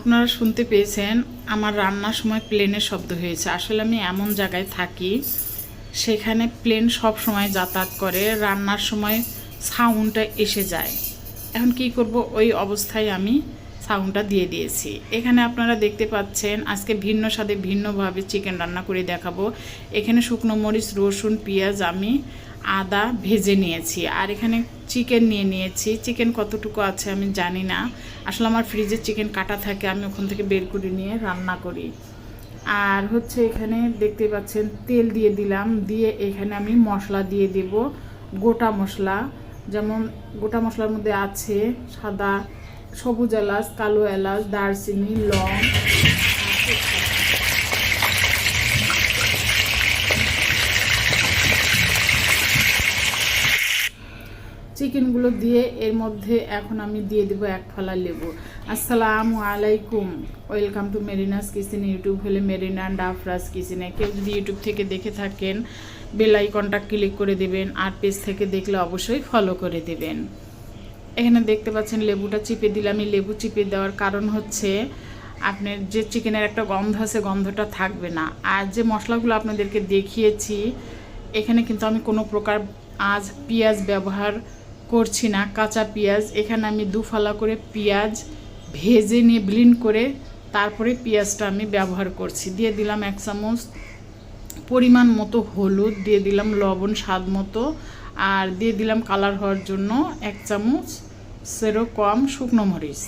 আপনারা শুনতে পেয়েছেন, আমার রান্নার সময় প্লেনের শব্দ হয়েছে। আসলে আমি এমন জায়গায় থাকি, সেখানে প্লেন সব সময় যাতায়াত করে, রান্নার সময় সাউন্ডটা এসে যায়। এখন কি করব? ওই অবস্থায় আমি সাউন্ডটা দিয়ে দিয়েছি। এখানে আপনারা দেখতে পাচ্ছেন, আজকে ভিন্ন স্বাদে ভিন্নভাবে চিকেন রান্না করে দেখাবো। এখানে শুকনো মরিচ, রসুন, পেঁয়াজ আমি আদা ভেজে নিয়েছি। আর এখানে চিকেন নিয়ে নিয়েছি। চিকেন কতটুকু আছে আমি জানি না। আসলে আমার ফ্রিজে চিকেন কাটা থাকে, আমি ওখান থেকে বের করে নিয়ে রান্না করি। আর হচ্ছে এখানে দেখতে পাচ্ছেন, তেল দিয়ে দিলাম। দিয়ে এখানে আমি মশলা দিয়ে দেব। গোটা মশলা, যেমন গোটা মশলার মধ্যে আছে সাদা সবুজ এলাচ, কালো এলাচ, দারচিনি, লং। চিকেনগুলো দিয়ে এর মধ্যে এখন আমি দিয়ে দেবো এক ফালা লেবু। আসসালামু আলাইকুম। Welcome to Marina's kitchen, YouTube হলে মেরিনা ডাফরাস কিচেনে। কেউ যদি ইউটিউব থেকে দেখে থাকেন, বেল আইকনটা ক্লিক করে দেবেন, আর পেজ থেকে দেখলে অবশ্যই ফলো করে দেবেন। এখানে দেখতে পাচ্ছেন লেবুটা চিপে দিলাম। এই লেবু চিপে দেওয়ার কারণ হচ্ছে আপনার যে চিকেনের একটা গন্ধ আছে, গন্ধটা থাকবে না। আর যে মশলাগুলো আপনাদেরকে দেখিয়েছি, এখানে কিন্তু আমি কোনো প্রকার আজ পেঁয়াজ ব্যবহার করছি না, কাঁচা পেঁয়াজ। এখানে আমি দুফালা করে পেঁয়াজ ভেজে নিয়ে ব্লিন করে তারপরে পেঁয়াজটা আমি ব্যবহার করছি। দিয়ে দিলাম এক চামচ পরিমাণ মতো হলুদ, দিয়ে দিলাম লবণ স্বাদ মতো। আর দিয়ে দিলাম কালার হওয়ার জন্য এক চামচ সেরো কম শুকনো মরিচ।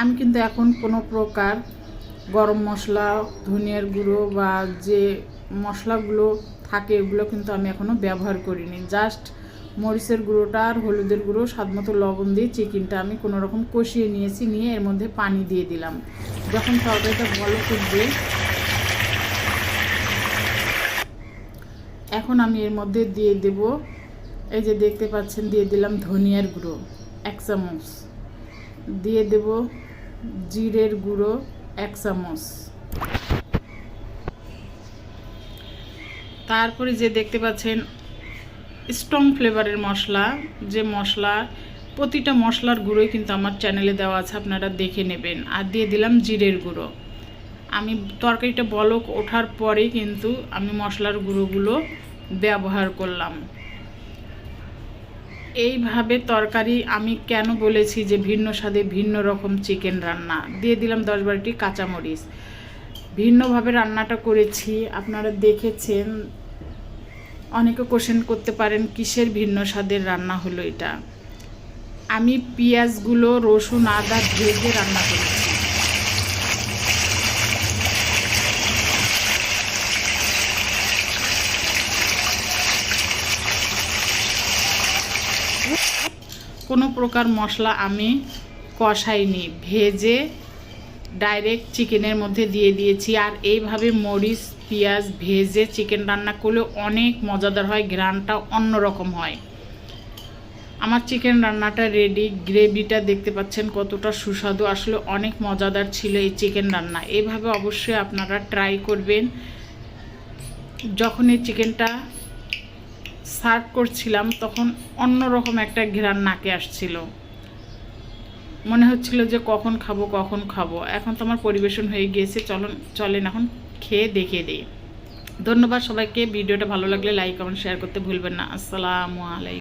আমি কিন্তু এখন কোনো প্রকার গরম মশলা, ধনিয়ার গুঁড়ো বা যে মশলাগুলো থাকে এগুলো কিন্তু আমি এখনও ব্যবহার করিনি। জাস্ট মরিচের গুঁড়োটা আর হলুদের গুঁড়ো, স্বাদ মতো লবণ দিয়ে চিকেনটা আমি কোনো রকম কষিয়ে নিয়েছি, নিয়ে এর মধ্যে পানি দিয়ে দিলাম। যখন তরকারিটা ভালো ফুটবে, এখন আমি এর মধ্যে দিয়ে দেব, এই যে দেখতে পাচ্ছেন, দিয়ে দিলাম ধনিয়ার গুঁড়ো, এক চামচ। দিয়ে দেব জিরের গুঁড়ো, এক চামচ। তারপরে যে দেখতে পাচ্ছেন স্ট্রং ফ্লেভারের মশলা, যে মশলা, প্রতিটা মশলার গুঁড়োই কিন্তু আমার চ্যানেলে দেওয়া আছে, আপনারা দেখে নেবেন। আর দিয়ে দিলাম জিরের গুঁড়ো। আমি তরকারিটা বলক ওঠার পরেই কিন্তু আমি মশলার গুঁড়োগুলো ব্যবহার করলাম। এইভাবে তরকারি আমি কেন বলেছি যে ভিন্ন স্বাদে ভিন্ন রকম চিকেন রান্না? দিয়ে দিলাম দশ বারোটি কাঁচামরিচ। ভিন্নভাবে রান্নাটা করেছি, আপনারা দেখেছেন অনেকে কোশ্চেন করতে পারেন, কিসের ভিন্ন স্বাদের রান্না হলো এটা? আমি পেঁয়াজগুলো, রসুন, আদা ভেজে রান্না করেছি। কোনো প্রকার মশলা আমি কষাইনি, ভেজে ডাইরেক্ট চিকেনের মধ্যে দিয়ে দিয়েছি। আর এইভাবে মরিচ, পেঁয়াজ ভেজে চিকেন রান্না করলে অনেক মজাদার হয় গ্রানটা অন্যরকম হয়। আমার চিকেন রান্নাটা রেডি গ্রেভিটা দেখতে পাচ্ছেন কতটা সুস্বাদু। আসলে অনেক মজাদার ছিল এই চিকেন রান্না। এভাবে অবশ্যই আপনারা ট্রাই করবেন। যখন এই চিকেনটা সার্ভ করছিলাম, তখন অন্যরকম একটা ঘ্রাণ নাকে আসছিল। মনে হচ্ছিল যে কখন খাব কখন খাব। এখন তো আমার পরিবেশন হয়ে গিয়েছে, চলন, চলেন এখন খেয়ে দেখে দিই। ধন্যবাদ সবাইকে, ভিডিওটা ভালো লাগলে লাইক কমেন্ট শেয়ার করতে ভুলবেন না। আসসালামু আলাইকুম।